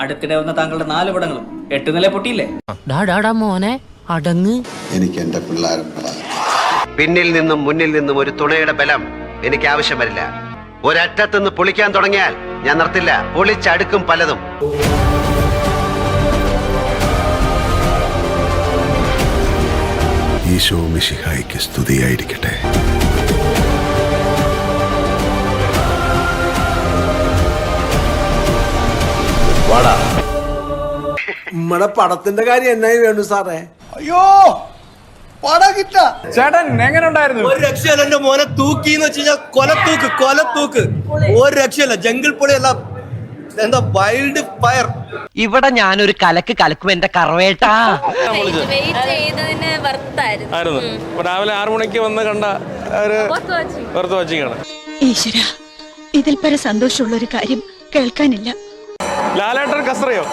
അടുത്തിടെ വന്ന താങ്കളുടെ നാല് പടങ്ങളും എട്ട് നില പൊട്ടിയില്ലേ? മോനെ അടങ്ങ്. എനിക്ക് എന്റെ പിള്ളേരുള്ളതാണ് പിന്നിൽ നിന്നും മുന്നിൽ നിന്നും ഒരു തുണയുടെ ബലം എനിക്ക് ആവശ്യം വരില്ല. ഒരറ്റത്തുനിന്ന് പൊളിക്കാൻ തുടങ്ങിയാൽ ഞാൻ നിർത്തില്ല. പൊളിച്ചടുക്കും പലതും. ഈശോ മിശിഹായിക്ക് സ്തുതിയായിരിക്കട്ടെ. നമ്മടെ പടത്തിന്റെ കാര്യം എന്നായി വേണു സാറേ. ചേട്ടൻ എങ്ങനെ ഉണ്ടായിരുന്നു? ഒരു രക്ഷയല്ല എന്റെ മോനെ തൂക്കിന്ന് വെച്ച് കഴിഞ്ഞാൽ കൊലത്തൂക്ക് കൊലത്തൂക്ക്. ഒരു രക്ഷയല്ല ജംഗിൾ പൊളിയല്ല. എന്താ വൈൽഡ് ഫയർ ഇവിടെ ഞാനൊരു കലക്ക് കലക്കും എന്റെ കറവേട്ടാ. വെയിറ്റ് ചെയ്തതിന് വർത്തായിരുന്നു ആയിരുന്നു. രാവിലെ ആറു മണിക്ക് വന്ന് കണ്ട ഒരു വാച്ചിങ്ങാണ് ഈശ്വര ഇതിൽ പര സന്തോഷമുള്ള ഒരു കാര്യം കേൾക്കാനില്ല. ലാലേട്ടൻ കസറയോ?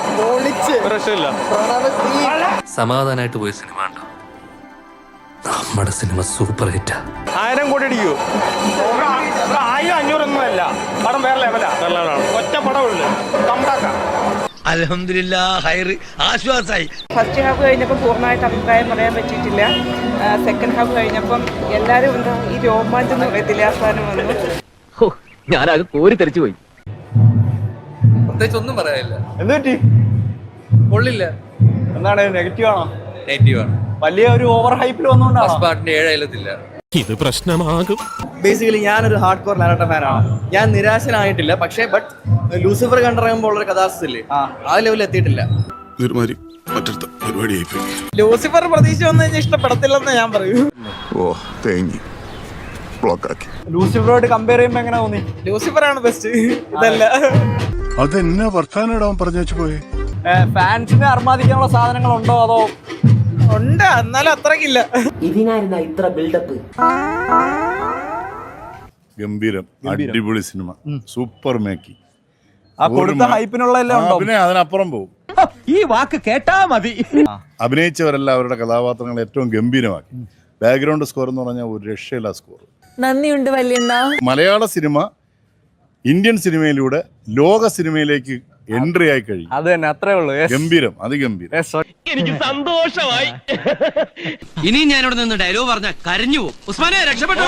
പ്രശ്നമില്ല. സമാധാനായിട്ട് പോയി സിനിമ ഉണ്ടോ നമ്മുടെ സിനിമ സൂപ്പർ ഹിറ്റ് ആയിരം കോടി അടിക്കോ. ആയിരം അഞ്ഞൂറൊന്നും അല്ല പടം വേറെ ലെവലാ ഒറ്റ പടമുണ്ട് കമ്പാക്കാം. ആശ്വാസായി. ഫസ്റ്റ് ഹാഫ് കഴിഞ്ഞപ്പോൾ പൂർണമായിട്ട് അഭിപ്രായം പറയാൻ പറ്റിയിട്ടില്ല. സെക്കൻഡ് ഹാഫ് കഴിഞ്ഞപ്പം എല്ലാരും എന്താ ഈ രോമാഞ്ചം പറയത്തില്ല അവസാനം വന്നു. ഞാനത് കോരി തെറിച്ചു പോയി. പ്രത്യേകിച്ച് ഒന്നും പറയാനില്ല. എന്ത് പറ്റി? കൊള്ളില്ല. എന്താണ് നെഗറ്റീവ് ആണോ? നെഗറ്റീവ് ആണ്. വലിയ ഒരു ഓവർ ഹൈപ്പിൽ വന്നുകൊണ്ടാണ് പാട്ടിന്റെ ഏഴായിരത്തില്ല ഇത് പ്രശ്നമാകും. ബേസിക്കലി ഞാനൊരു ഹാർഡ് കോർ ലാലട്ട ഫാനാണ്. ഞാൻ നിരാശനായിട്ടില്ല പക്ഷേ ബട്ട് ലൂസിഫർ കണ്ടിറങ്ങുമ്പോൾ ഉള്ള കഥാസ്ഥ ഇല്ലേ ആ ലെവലിൽ എത്തിയിട്ടില്ല. ലൂസിഫർ പ്രതീക്ഷ വന്നു കഴിഞ്ഞാൽ ഇഷ്ടപ്പെടത്തില്ലെന്ന് ഞാൻ പറയൂ. ഓ തേങ്ങി. ബ്ലോക്കാക്കി ലൂസിഫറോട് കമ്പയർ ചെയ്യുമ്പോ എങ്ങനെ തോന്നി? ലൂസിഫർ ആണ് ബെസ്റ്റ് ഇതല്ല. അതെന്നാ വർത്താനം പറഞ്ഞു വെച്ച് പോയേ? ഫാൻസിനെ അർമാദിക്കാനുള്ള സാധനങ്ങൾ ഉണ്ടോ അതോ? ഉണ്ട് എന്നാലും അത്രക്കില്ല. ഇതിനായിരുന്ന ഇത്ര ബിൽഡപ്പ് ഗംഭീരം. അടിപൊളി സിനിമ. സൂപ്പർ മേക്കി. ആ കൊടുത്ത ഹൈപ്പിനുള്ള എല്ലാം ഉണ്ടോ? പിന്നെ അതിനപ്പുറം പോകും ഈ വാക്ക് കേട്ടാ മതി. അഭിനയിച്ചവരെല്ലാം അവരുടെ കഥാപാത്രങ്ങൾ ഏറ്റവും ഗംഭീരമാക്കി. ബാക്ക്ഗ്രൗണ്ട് സ്കോർ എന്ന് പറഞ്ഞാൽ ഒരു രക്ഷയില്ല സ്കോർ നന്ദിയുണ്ട് വല്യണ്ണ. മലയാള സിനിമ ഇന്ത്യൻ സിനിമയിലൂടെ ലോക സിനിമയിലേക്ക് എൻട്രി ആയി കഴിഞ്ഞു. അത് തന്നെ അത്രേ ഉള്ളൂ. ഗംഭീരം അതിഗംഭീരം ഗംഭീരം. എനിക്ക് സന്തോഷമായി. ഇനി ഞാനിവിടെ നിന്ന് ഡയലോഗ് പറഞ്ഞ കരഞ്ഞു പോകും. ഉസ്മാനെ രക്ഷപ്പെട്ടോ